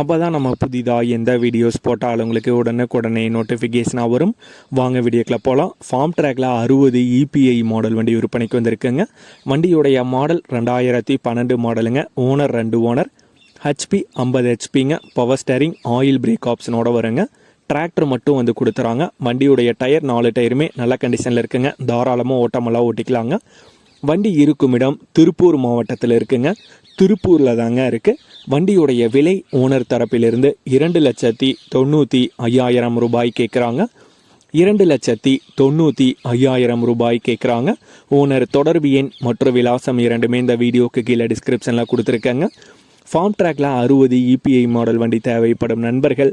அப்போ தான் நம்ம புதிதாக எந்த வீடியோஸ் போட்டாலும் உங்களுக்கு உடனுக்குடனே நோட்டிஃபிகேஷனாக வரும். வாங்க வீடியோக்கில் போகலாம் ஃபார்ம் ட்ராக்ல அறுபது இபிஐ மாடல் வண்டி விற்பனைக்கு வந்திருக்குங்க. வண்டியுடைய மாடல் ரெண்டாயிரத்தி பன்னெண்டு மாடலுங்க ஓனர் ரெண்டு ஓனர் ஹெச்பி ஐம்பது ஹெச்பிங்க பவர் ஸ்டேரிங் ஆயில் பிரேக் ஆப்ஷனோட வருங்க. டிராக்டர் மட்டும் வந்து கொடுத்துறாங்க. வண்டியுடைய டயர் நாலு டயருமே நல்ல கண்டிஷனில் இருக்குங்க. தாராளமாக ஓட்டமெல்லாம் ஓட்டிக்கலாங்க. வண்டி இருக்கும் இடம் திருப்பூர் மாவட்டத்தில் இருக்குங்க. திருப்பூரில் தாங்க இருக்குது வண்டியுடைய விலை ஓனர் தரப்பிலிருந்து இரண்டு லட்சத்தி தொண்ணூற்றி ஐயாயிரம் ரூபாய் கேட்குறாங்க இரண்டு லட்சத்தி தொண்ணூற்றி ஐயாயிரம் ரூபாய் கேட்குறாங்க ஓனர் தொடர்பு எண் மற்றும் விலாசம் இரண்டுமே இந்த வீடியோக்கு கீழே டிஸ்கிரிப்ஷனில் கொடுத்துருக்கேங்க. ஃபார்ம் ட்ராக்ல அறுபது இபிஐ மாடல் வண்டி தேவைப்படும் நண்பர்கள்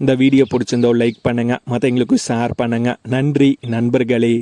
இந்த வீடியோ பிடிச்சிருந்தோ லைக் பண்ணுங்கள் மற்றவங்களுக்கு ஷேர் பண்ணுங்கள் நன்றி நண்பர்களே.